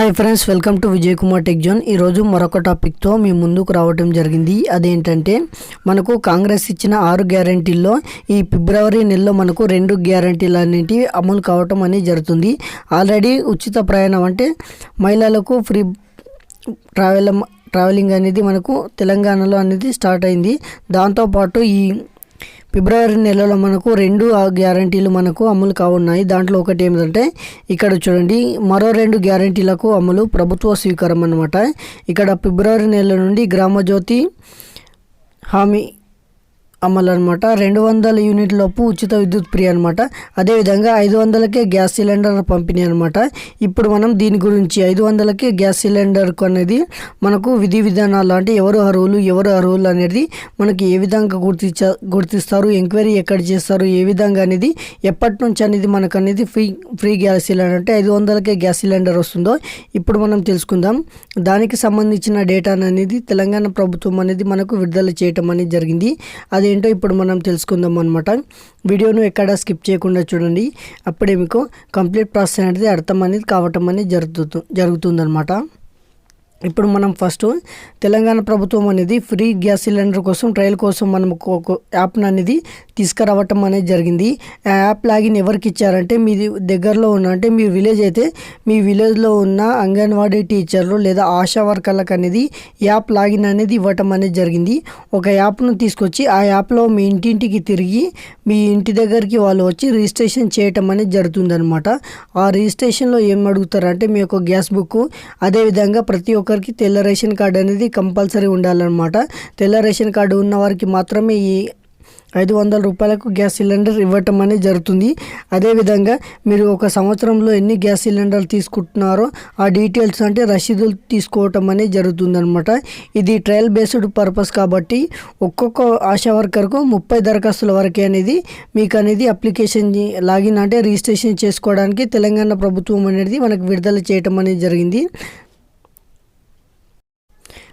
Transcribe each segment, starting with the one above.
Hi friends welcome to Vijay Kumar tech zone ఈరోజు మరొక టాపిక్తో మీ ముందుకు రావడం జరిగింది. అదేంటంటే మనకు కాంగ్రెస్ ఇచ్చిన ఆరు గ్యారంటీల్లో ఈ ఫిబ్రవరి నెలలో మనకు రెండు గ్యారంటీలు అనేటివి అమలు కావటం అనేది జరుగుతుంది. ఆల్రెడీ ఉచిత ప్రయాణం అంటే మహిళలకు ఫ్రీ ట్రావెల్ ట్రావెలింగ్ అనేది మనకు తెలంగాణలో అనేది స్టార్ట్ అయింది. దాంతోపాటు ఈ ఫిబ్రవరి నెలలో మనకు రెండు గ్యారంటీలు మనకు అమలు కావున్నాయి. దాంట్లో ఒకటి ఏమిటంటే ఇక్కడ చూడండి మరో రెండు గ్యారంటీలకు అమలు ప్రభుత్వ స్వీకారం అనమాట ఇక్కడ ఫిబ్రవరి నెల నుండి గ్రామజ్యోతి హామీ అమలు అనమాట రెండు వందల యూనిట్ లోపు ఉచిత విద్యుత్ ప్రియ అనమాట అదేవిధంగా ఐదు వందలకే గ్యాస్ సిలిండర్ పంపిణీ అనమాట ఇప్పుడు మనం దీని గురించి ఐదు వందలకే గ్యాస్ సిలిండర్కు అనేది మనకు విధి విధానాలు అంటే ఎవరు అర్హులు ఎవరు అర్హులు అనేది మనకి ఏ విధంగా గుర్తించ గుర్తిస్తారు ఎంక్వైరీ ఎక్కడ చేస్తారు ఏ విధంగా అనేది ఎప్పటి నుంచి అనేది మనకు అనేది ఫ్రీ ఫ్రీ గ్యాస్ సిలిండర్ అంటే ఐదు వందలకే గ్యాస్ సిలిండర్ వస్తుందో ఇప్పుడు మనం తెలుసుకుందాం. దానికి సంబంధించిన డేటా అనేది తెలంగాణ ప్రభుత్వం అనేది మనకు విడుదల చేయటం అనేది జరిగింది. అది అదేంటో ఇప్పుడు మనం తెలుసుకుందాం అనమాట వీడియోను ఎక్కడ స్కిప్ చేయకుండా చూడండి. అప్పుడే మీకు కంప్లీట్ ప్రాసెస్ అనేది అర్థం అనేది కావటం అనేది జరుగుతు జరుగుతుందన్నమాట. ఇప్పుడు మనం ఫస్ట్ తెలంగాణ ప్రభుత్వం అనేది ఫ్రీ గ్యాస్ సిలిండర్ కోసం ట్రయల్ కోసం మనం ఒక యాప్ను అనేది తీసుకురావటం అనేది జరిగింది. ఆ యాప్ లాగిన్ ఎవరికి ఇచ్చారంటే మీ దగ్గరలో ఉన్న అంటే మీ విలేజ్ అయితే మీ విలేజ్లో ఉన్న అంగన్వాడీ టీచర్లు లేదా ఆశా వర్కర్లకు అనేది యాప్ లాగిన్ అనేది ఇవ్వటం అనేది జరిగింది. ఒక యాప్ను తీసుకొచ్చి ఆ యాప్లో మీ ఇంటింటికి తిరిగి మీ ఇంటి దగ్గరికి వాళ్ళు వచ్చి రిజిస్ట్రేషన్ చేయటం అనేది జరుగుతుందనమాట ఆ రిజిస్ట్రేషన్లో ఏం అడుగుతారంటే మీ యొక్క గ్యాస్ బుక్ అదేవిధంగా ప్రతి ఒక్క ఒక్కరికి తెల్ల రేషన్ కార్డు అనేది కంపల్సరీ ఉండాలన్నమాట. తెల్ల రేషన్ కార్డు ఉన్న వారికి మాత్రమే ఈ ఐదు వందల రూపాయలకు గ్యాస్ సిలిండర్ ఇవ్వటం అనేది జరుగుతుంది. అదేవిధంగా మీరు ఒక సంవత్సరంలో ఎన్ని గ్యాస్ సిలిండర్లు తీసుకుంటున్నారో ఆ డీటెయిల్స్ అంటే రసీదులు తీసుకోవటం అనేది జరుగుతుందనమాట ఇది ట్రయల్ బేస్డ్ పర్పస్ కాబట్టి ఒక్కొక్క ఆశా వర్కర్కు ముప్పై దరఖాస్తుల వరకే అనేది మీకు అనేది అప్లికేషన్ లాగిన్ అంటే రిజిస్ట్రేషన్ చేసుకోవడానికి తెలంగాణ ప్రభుత్వం అనేది మనకు విడుదల చేయటం అనేది జరిగింది.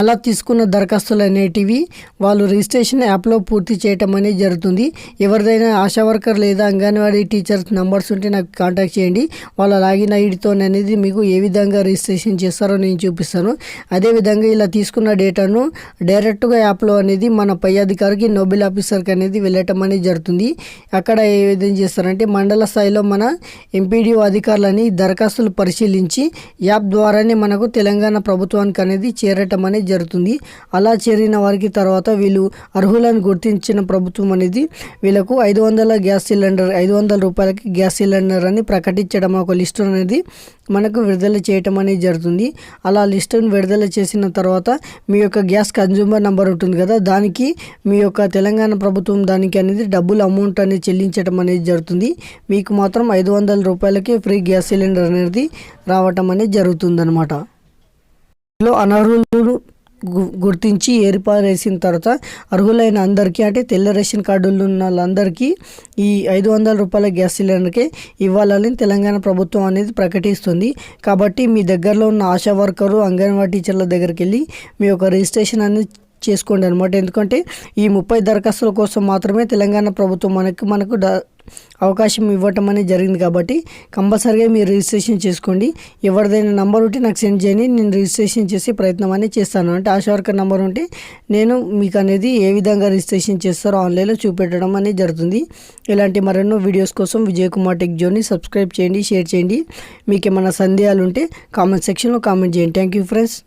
అలా తీసుకున్న దరఖాస్తులు అనేటివి వాళ్ళు రిజిస్ట్రేషన్ యాప్లో పూర్తి చేయటం అనేది జరుగుతుంది. ఎవరిదైనా ఆశా వర్కర్ లేదా అంగన్వాడీ టీచర్స్ నంబర్స్ ఉంటే నాకు కాంటాక్ట్ చేయండి. వాళ్ళ లాగిన్ ఐడితో అనేది మీకు ఏ విధంగా రిజిస్ట్రేషన్ చేస్తారో నేను చూపిస్తాను. అదేవిధంగా ఇలా తీసుకున్న డేటాను డైరెక్ట్గా యాప్లో అనేది మన పై అధికారికి నోబెల్ ఆఫీసర్కి అనేది వెళ్ళటం అనేది జరుగుతుంది. అక్కడ ఏ విధంగా చేస్తారంటే మండల స్థాయిలో మన ఎంపీడీఓ అధికారులని దరఖాస్తులు పరిశీలించి యాప్ ద్వారానే మనకు తెలంగాణ ప్రభుత్వానికి అనేది చేరటం అనేది జరుగుతుంది. అలా చేరిన వారికి తర్వాత వీళ్ళు అర్హులను గుర్తించిన ప్రభుత్వం అనేది వీళ్ళకు ఐదు వందల గ్యాస్ సిలిండర్ ఐదు వందల రూపాయలకి గ్యాస్ సిలిండర్ అని ప్రకటించడం ఒక లిస్టు అనేది మనకు విడుదల చేయటం అనేది జరుగుతుంది. అలా లిస్టును విడుదల చేసిన తర్వాత మీ యొక్క గ్యాస్ కన్జ్యూమర్ నెంబర్ ఉంటుంది కదా దానికి మీ యొక్క తెలంగాణ ప్రభుత్వం దానికి అనేది డబ్బులు అమౌంట్ అనేది చెల్లించడం అనేది జరుగుతుంది. మీకు మాత్రం ఐదు వందల రూపాయలకి ఫ్రీ గ్యాస్ సిలిండర్ అనేది రావటం అనేది జరుగుతుందన్నమాట. అనర్హులు గుర్తించి ఏర్పారేసిన తర్వాత అర్హులైన అందరికీ అంటే తెల్ల రేషన్ కార్డులు ఉన్న వాళ్ళందరికీ ఈ ఐదు వందల రూపాయల గ్యాస్ సిలిండర్కి ఇవ్వాలని తెలంగాణ ప్రభుత్వం అనేది ప్రకటిస్తుంది. కాబట్టి మీ దగ్గరలో ఉన్న ఆశా వర్కరు అంగన్వాడీ టీచర్ల దగ్గరికి వెళ్ళి మీ యొక్క రిజిస్ట్రేషన్ అనేది చేసుకోండి అనమాట ఎందుకంటే ఈ ముప్పై దరఖాస్తుల కోసం మాత్రమే తెలంగాణ ప్రభుత్వం మనకు మనకు అవకాశం ఇవ్వటం అనేది జరిగింది కాబట్టి కంపల్సరీగా మీరు రిజిస్ట్రేషన్ చేసుకోండి. ఎవరిదైనా నంబర్ ఉంటే నాకు సెండ్ చేయండి. నేను రిజిస్ట్రేషన్ చేసే ప్రయత్నం అనేది చేస్తాను. అంటే ఆశా వర్కర్ నెంబర్ ఉంటే నేను మీకు అనేది ఏ విధంగా రిజిస్ట్రేషన్ చేస్తారో ఆన్లైన్లో చూపెట్టడం అనేది జరుగుతుంది. ఇలాంటి మరెన్నో వీడియోస్ కోసం విజయ్ కుమార్ టెక్ జోని సబ్స్క్రైబ్ చేయండి షేర్ చేయండి. మీకు ఏమైనా సందేహాలు ఉంటే కామెంట్ సెక్షన్లో కామెంట్ చేయండి. Thank you friends.